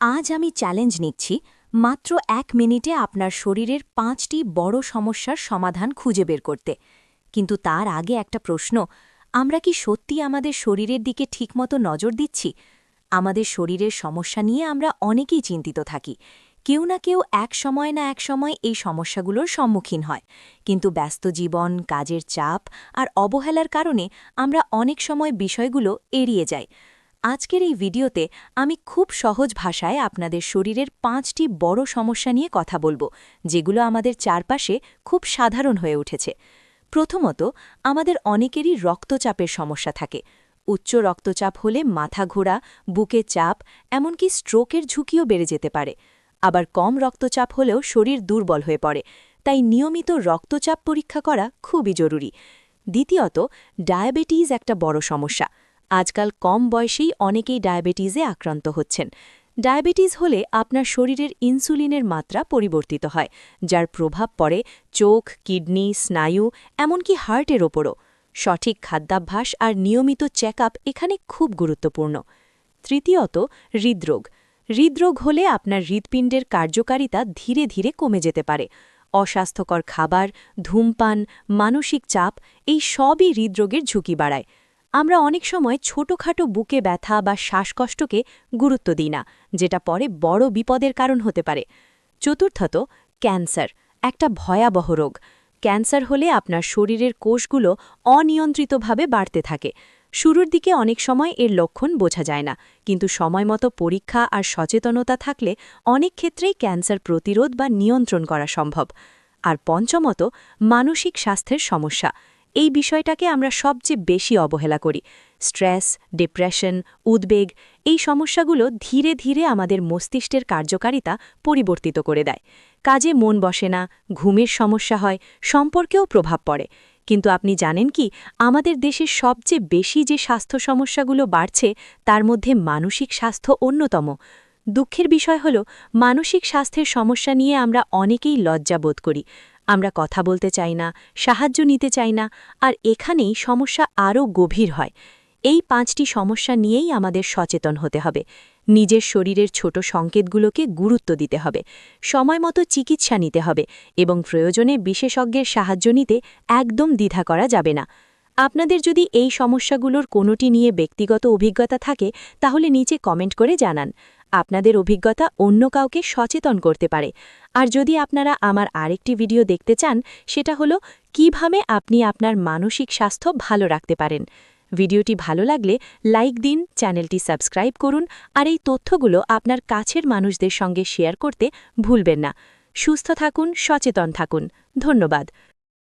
আজ আমি চ্যালেঞ্জ নিচ্ছি, মাত্র এক মিনিটে আপনার শরীরের পাঁচটি বড় সমস্যার সমাধান খুঁজে বের করতে। কিন্তু তার আগে একটা প্রশ্ন, আমরা কি সত্যি আমাদের শরীরের দিকে ঠিকমতো নজর দিচ্ছি? আমাদের শরীরের সমস্যা নিয়ে আমরা অনেকেই চিন্তিত থাকি। কেউ না কেউ এক সময় না এক সময় এই সমস্যাগুলোর সম্মুখীন হয়। কিন্তু ব্যস্ত জীবন, কাজের চাপ আর অবহেলার কারণে আমরা অনেক সময় বিষয়গুলো এড়িয়ে যাই। আজকের এই ভিডিওতে আমি খুব সহজ ভাষায় আপনাদের শরীরের পাঁচটি বড় সমস্যা নিয়ে কথা বলব, যেগুলো আমাদের চারপাশে খুব সাধারণ হয়ে উঠেছে। প্রথমত, আমাদের অনেকেরই রক্তচাপের সমস্যা থাকে। উচ্চ রক্তচাপ হলে মাথা ঘোরা, বুকে চাপ, এমনকি স্ট্রোকের ঝুঁকিও বেড়ে যেতে পারে। আবার কম রক্তচাপ হলেও শরীর দুর্বল হয়ে পড়ে, তাই নিয়মিত রক্তচাপ পরীক্ষা করা খুবই জরুরি। দ্বিতীয়ত, ডায়াবেটিস একটা বড় সমস্যা। আজকাল কম বয়সেই অনেকেই ডায়াবেটিসে আক্রান্ত হচ্ছেন। ডায়াবেটিস হলে আপনার শরীরের ইনসুলিনের মাত্রা পরিবর্তিত হয়, যার প্রভাব পড়ে চোখ, কিডনি, স্নায়ু, এমনকি হার্টের ওপরও। সঠিক খাদ্যাভ্যাস আর নিয়মিত চেক এখানে খুব গুরুত্বপূর্ণ। তৃতীয়ত, হৃদরোগ। হৃদরোগ হলে আপনার হৃদপিণ্ডের কার্যকারিতা ধীরে ধীরে কমে যেতে পারে। অস্বাস্থ্যকর খাবার, ধূমপান, মানসিক চাপ, এই সবই হৃদরোগের ঝুঁকি বাড়ায়। আমরা অনেক সময় ছোটখাটো বুকে ব্যথা বা শ্বাসকষ্টকে গুরুত্ব দিই না, যেটা পরে বড় বিপদের কারণ হতে পারে। চতুর্থত, ক্যান্সার, একটা ভয়াবহ রোগ। ক্যান্সার হলে আপনার শরীরের কোষগুলো অনিয়ন্ত্রিতভাবে বাড়তে থাকে। শুরুর দিকে অনেক সময় এর লক্ষণ বোঝা যায় না, কিন্তু সময়মতো পরীক্ষা আর সচেতনতা থাকলে অনেক ক্ষেত্রেই ক্যান্সার প্রতিরোধ বা নিয়ন্ত্রণ করা সম্ভব। আর পঞ্চমত, মানসিক স্বাস্থ্যের সমস্যা। এই বিষয়টাকে আমরা সবচেয়ে বেশি অবহেলা করি। স্ট্রেস, ডিপ্রেশন, উদ্বেগ এই সমস্যাগুলো ধীরে ধীরে আমাদের মস্তিষ্কের কার্যকারিতা পরিবর্তিত করে দেয়। কাজে মন বসে না, ঘুমের সমস্যা হয়, সম্পর্কেও প্রভাব পড়ে। কিন্তু আপনি জানেন কি, আমাদের দেশের সবচেয়ে বেশি যে স্বাস্থ্য সমস্যাগুলো বাড়ছে, তার মধ্যে মানসিক স্বাস্থ্য অন্যতম। দুঃখের বিষয় হল, মানসিক স্বাস্থ্যের সমস্যা নিয়ে আমরা অনেকেই লজ্জা বোধ করি। আমরা কথা বলতে চাই না, সাহায্য নিতে চাই না, আর এখানেই সমস্যা আরও গভীর হয়। এই পাঁচটি সমস্যা নিয়েই আমাদের সচেতন হতে হবে। নিজের শরীরের ছোট সংকেতগুলোকে গুরুত্ব দিতে হবে। সময় মতো চিকিৎসা নিতে হবে এবং প্রয়োজনে বিশেষজ্ঞের সাহায্য নিতে একদম দ্বিধা করা যাবে না। আপনাদের যদি এই সমস্যাগুলোর কোনোটি নিয়ে ব্যক্তিগত অভিজ্ঞতা থাকে, তাহলে নিচে কমেন্ট করে জানান। আপনাদের অভিজ্ঞতা অন্য কাউকে সচেতন করতে পারে। আর যদি আপনারা আমার আরেকটি ভিডিও দেখতে চান, সেটা হলো, কীভাবে আপনি আপনার মানসিক স্বাস্থ্য ভালো রাখতে পারেন। ভিডিওটি ভালো লাগলে লাইক দিন, চ্যানেলটি সাবস্ক্রাইব করুন, আর এই তথ্যগুলো আপনার কাছের মানুষদের সঙ্গে শেয়ার করতে ভুলবেন না। সুস্থ থাকুন, সচেতন থাকুন। ধন্যবাদ।